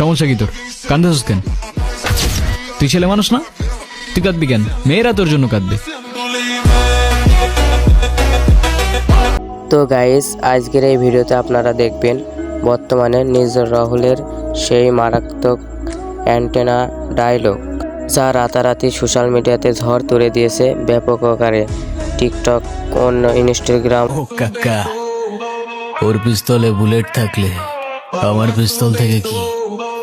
সমস্যা কি তোর কান্দাস কেন তুই ছেলে মানুষ না? তুই কাঁদবি কেন? মেয়েরা তোর জন্য কাঁদবে। তো গাইস আজকের এই ভিডিওতে আপনারা দেখবেন বর্তমানে নিজর রাহুলের সেই মারাত্মক অ্যান্টেনা ডায়লগ যা রাতারাতি সোশ্যাল মিডিয়াতে ঝড় তুলে দিয়েছে ব্যাপক আকারে। টিকটক অন্য ইনস্টাগ্রাম কাকা ওর পিস্তলে বুলেট থাকলে আমার পিস্তল থেকে কি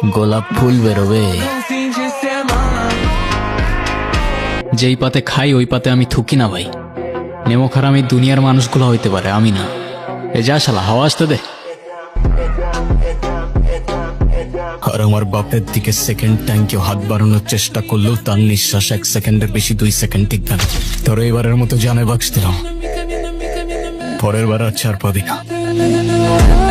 গোলাপ ফুল বেরোবে। যেই পাতে খাই, ওই পাতে আমি থুকি না ভাই। নেমো খারাপ দুনিয়ার মানুষগুলো হইতে পারে, আমি না। এ যা শালা, হাওয়া আসতে দে। আর আমার বাপের দিকে সেকেন্ড টাইম কেউ হাত বাড়ানোর চেষ্টা করলেও তার নিঃশ্বাস এক সেকেন্ডের বেশি, দুই সেকেন্ড টিকবে না। তোর এবারের মতো জানে বাক্স দিলাম। পরের বার আর চার পাবি না।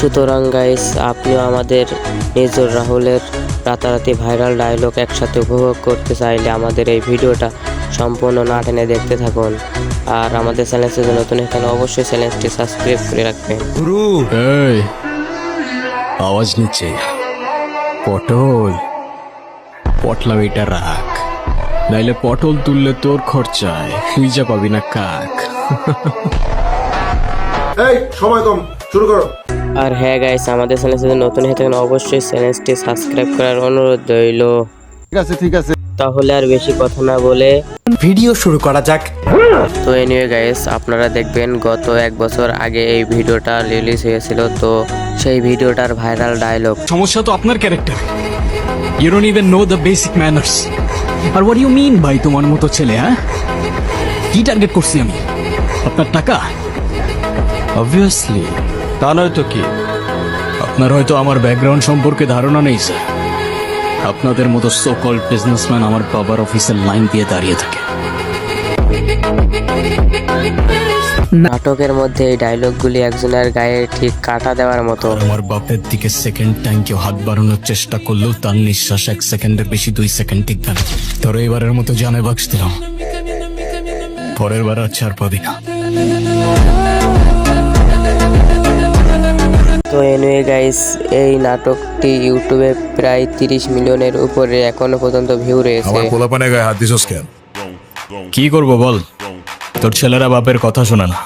সুতরাং গাইস আপনিও আমাদের নিজর রাহুলের রাতারাতি ভাইরাল ডায়লগ একসাথে উপভোগ করতে চাইলে আমাদের এই ভিডিওটা সম্পূর্ণ না টেনে দেখতে থাকুন। আর আমাদের চ্যানেলটি যদি নতুন এখানে অবশ্যই চ্যানেলটি সাবস্ক্রাইব করে রাখবেন। এই আওয়াজ নিচ্ছে পটল। পটলা এটা রাখ। নাইলে পটল তুললে তোর খরচায়। সুইজা পাবি না কাক। এই সময় কম। শুরু করো। আর হ্যাঁ গাইস আমাদের চ্যানেল যদি নতুন হয়ে থাকেন অবশ্যই চ্যানেলটি সাবস্ক্রাইব করার অনুরোধ রইল। ঠিক আছে ঠিক আছে। তাহলে আর বেশি কথা না বলে ভিডিও শুরু করা যাক। তো এনিওয়ে গাইস আপনারা দেখবেন গত এক বছর আগে এই ভিডিওটা রিলিজ হয়েছিল তো সেই ভিডিওটার ভাইরাল ডায়লগ সমস্যা তো আপনার character you don't even know the basic manners R what you mean ভাই তোমার মতো ছেলে হ্যাঁ? কি টার্গেট করছি আমি? আপনার টাকা? অবভিয়াসলি তা নয় তো কি? আপনার হয়তো আমার ব্যাকগ্রাউন্ড সম্পর্কে ধারণা নেই স্যার। আপনাদের মতো সোকল বিজনেসম্যান আমার বাবার অফিসের লাইন দিয়ে দাঁড়িয়ে থাকে। নাটকের মধ্যে এই ডায়লগগুলি একজনের গায়ে ঠিক কাটা দেওয়ার মতো। আমার বাপের দিকে সেকেন্ড টাইম কেউ হাত বাড়ানোর চেষ্টা করলেও তার নিঃশ্বাস এক সেকেন্ডের বেশি দুই সেকেন্ড ঠিক না। তোর এবারের মতো জানে বাক্স দিলাম পরের বার আর ছাড় পাবি না। তো এনিওয়ে গাইস এই নাটকটি ইউটিউবে প্রায় তিরিশ মিলিয়নের উপরে এখনও পর্যন্ত ভিউ রয়েছে। আমার পোলাপানে গায়ে হাত দিছস কেন? কি করব বল? তোর ছেলেরা বাপের কথা শোনে না।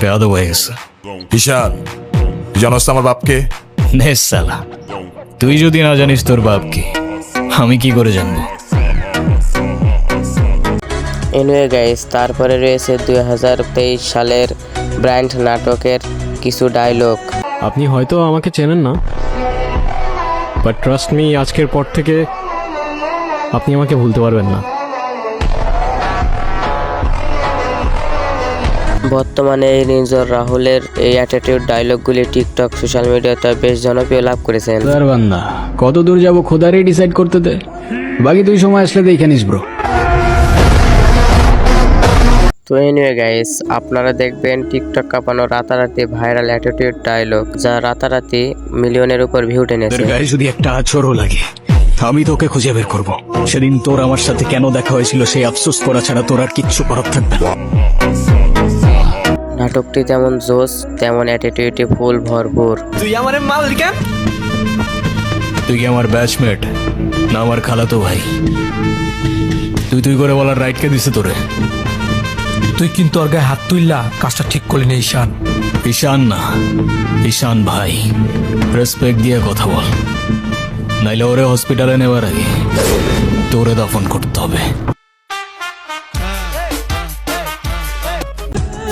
বেয়াদ হয়ে গেছে। ঈশান তুই জানোস তো আমার বাপকে? নে সালা তুই যদি না জানিস তোর বাপকে আমি কি করে জানব? এনিওয়ে গাইস তারপরে রয়েছে দুই হাজার তেইশ সালের ব্র্যান্ড নাটকের কিছু ডায়লগ আপনি হয়তো আমাকে চেনেন না। বাট ট্রাস্ট মি আজকের পর থেকে আপনি আমাকে ভুলতে পারবেন না। বর্তমানে এই নিজর রাহুলের এই অ্যাটিটিউড ডায়লগগুলি টিকটক সোশ্যাল মিডিয়াতে বেশ জনপ্রিয় লাভ করেছেন। বান্দা কত দূর যাব খোদারই ডিসাইড করতে দে। বাকি তুই সময় আসলে দেখে নিস ব্রো তো এনিওয়ে গাইস আপনারা দেখবেন টিকটক কাঁপানো রাতারাতি ভাইরাল অ্যাটিটিউড ডায়লগ যা রাতারাতি মিলিয়নের উপর ভিউ টেনেছে। তোর গায়ে যদি একটা আছরও লাগে আমি তোকে খুঁজে বের করব। সেদিন তোর আমার সাথে কেন দেখা হয়েছিল সেই আফসোস করা ছাড়া তোর আর কিচ্ছু করার থাকবে না। নাটকটি যেমন জোস তেমন অ্যাটিটিউডে ফুল ভরপুর। তুই আমার মাল কেন তুই কি আমার ব্যাচমেট না আমার খালাতো ভাই। তুই তুই করে বলার রাইট কে দিছে তোরে? তুই কিন্তু ওর গায়ে হাত তুললা কাজটা ঠিক করলি না ঈশান। ঈশান না ঈশান ভাই রেসপেক্ট দিয়ে কথা বল। নাইলে ওরে হসপিটালে নেওয়ার আগে তোরে দফন করতে হবে।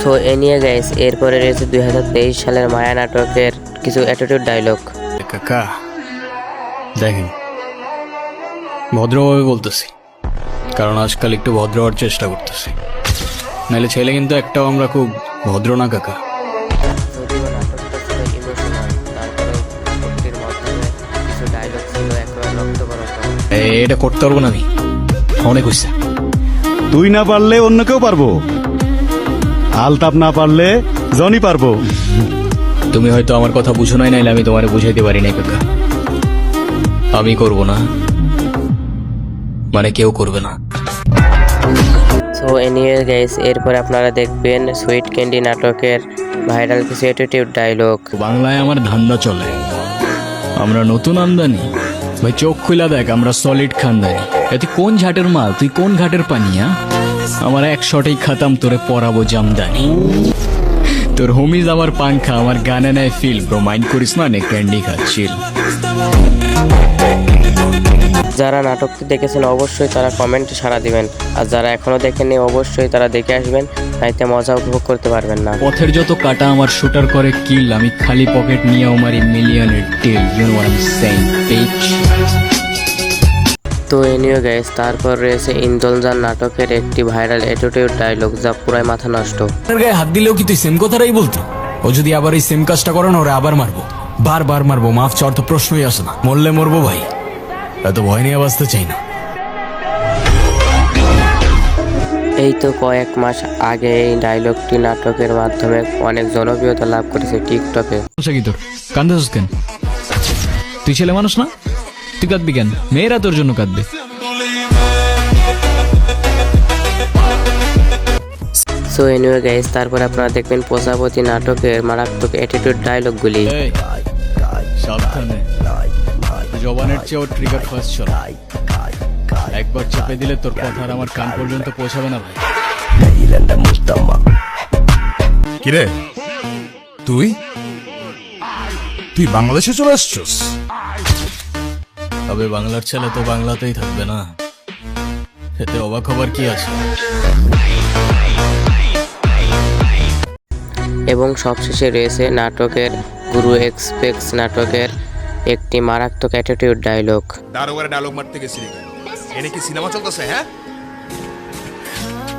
সো এ নিয়ে গাইস এরপরে রয়েছে দুই হাজার তেইশ সালের মায়া নাটকের কিছু অ্যাটিটিউড ডায়লগ কাকা দেখেন ভদ্রভাবে বলতেছি কারণ আজকাল একটু ভদ্র হওয়ার চেষ্টা করতেছি। নাহলে ছেলে কিন্তু একটাও আমরা খুব ভদ্র না কাকা। যদিও নাটকটা ছিল ইমোশনাল তারপরেও নাটকটির মাধ্যমে কিছু ডায়লগ ছিল একেবারে রক্ত গরম করা। এ, এটা করতে পারব না আমি। অনেক হয়েছে তুই না পারলে অন্য কেউ পারব। আলতাপ না পারলে জনি পারব। তুমি হয়তো আমার কথা বুঝো নাই নাইলে আমি তোমারে বুঝাইতে পারি নাই কাকা। আমি করব না। মানে কেউ করবে না। সো এনিওয়ে গাইস এরপর আপনারা দেখবেন সুইট ক্যান্ডি নাটকের ভাইরাল কিছু অ্যাটিটিউড ডায়লগ বাংলায় আমার ধান্দা চলে। আমরা নতুন আমদানি। ভাই, চোখ খুলা দেখ, আমরা সলিড খানদানি। এ তুই কোন ঝাটের মাল? তুই কোন ঘাটের পানিয়া আমার এক শটেই খাতাম, তোরে পরাবো জামদানি। তোর হোমিজ আমার পাংখা আমার গানে নেয় ফিল ব্রো মাইন্ড করিস না, নে ক্যান্ডি খাচ্ছিল যারা নাটকটি দেখেছেন অবশ্যই তারা কমেন্টে সাড়া দিবেন। আর যারা এখনও দেখেননি অবশ্যই তারা দেখে আসবেন তাইতে মজা উপভোগ করতে পারবেন না। পথের যত কাটা আমার শুটার করে কিল আমি খালি পকেট নিয়ে আমারই মিলিয়নের till you know I am saying bitch তো এনিও গাইস তারপর রয়েছে ইন্দোলজান নাটকের একটি ভাইরাল অ্যাটিটিউড ডায়লগ যা পুরাই মাথা নষ্ট। গায়ে হাত দিলেও কি তুই সেম কথাটাই বলতো? ও যদি আবার এই সেম কাজটা করে না ওরে আবার মারবো। বারবার মারবো মাফ চাওয়ার তো প্রশ্নই আসে না। মরলে মরবো ভাই। এত ভয় নিয়ে বাঁচতে চাই না। এই তো কয়েক মাস আগে এই ডায়লগটি নাটকের মাধ্যমে অনেক জনপ্রিয়তা লাভ করেছে টিকটকে। সমস্যা কি তোর? কান্দাস কেন? তুই ছেলে মানুষ না? তুই কাঁদবি কেন? মেয়েরা তোর জন্য কাঁদবে। সো এনিওয়ে গাইস তারপর আপনারা দেখবেন প্রজাপতি নাটকের মারাত্মক অ্যাটিটিউড ডায়লগগুলি সাবধানে। জবানের চেয়েও ট্রিগার ফার্স্ট চল একবার চেপে দিলে তোর কথা আর আমার কান পর্যন্ত পৌঁছাবে না ভাই। কিরে? তুই? তুই বাংলাদেশে চলে আসছস? তবে বাংলার ছেলে তো বাংলাতেই থাকবে না। এতে অবাক হবার কি আছে? এবং সবশেষে রয়েছে নাটকের গুরু এক্সপেক্স নাটকের একটি মারাত্মক অ্যাটিটিউড ডায়লগ দারোগার ডায়লগ মারতে গেছিলি এনে কি সিনেমা চলতেছে হ্যাঁ?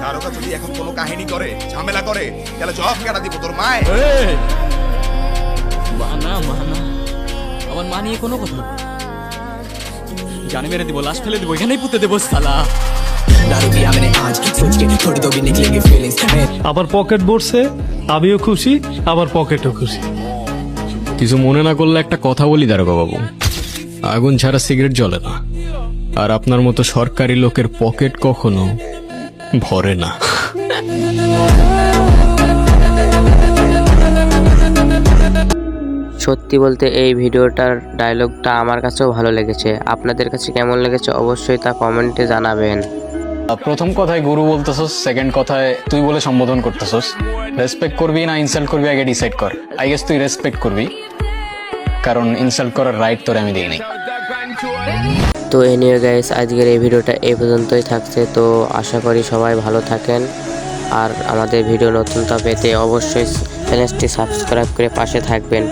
দারোগা যদি এখন কোনো কাহিনী করে ঝামেলা করে তাহলে জবাব কেটা দিব তোর মায়? মানা মানা। আমার মা নিয়ে কোনো কথা জানে মেরে দিব লাশ ফেলে দিব এখানেই পুঁতে দেবো সালা। আবার পকেট ভরছে আমিও খুশি আবার পকেটও খুশি। কিছু মনে না করলে একটা কথা বলি দারোগা বাবু আগুন ছাড়া সিগারেট জ্বলে না। আর আপনার মতো সরকারি লোকের পকেট কখনো ভরে না। সত্যি বলতে এই ভিডিওটার ডায়লগটা আমার কাছেও ভালো লেগেছে। আপনাদের কাছে কেমন লেগেছে অবশ্যই তা কমেন্টে জানাবেন। প্রথম কথায় গুরু বলতেছস সেকেন্ড কথায় তুই বলে সম্বোধন করতেছস। রেসপেক্ট করবি না ইনসাল্ট করবি আগে ডিসাইড কর। আই গেস তুই রেসপেক্ট করবি। কারণ ইনসাল্ট করার রাইট তোরে আমি দিই নাই। তো এনিওয়ে গাইস আজকের এই ভিডিওটা এই পর্যন্তই থাকছে। তো আশা করি সবাই ভালো থাকেন। আর আমাদের ভিডিও নতুনটা পেতে অবশ্যই চ্যানেলটি সাবস্ক্রাইব করে পাশে থাকবেন।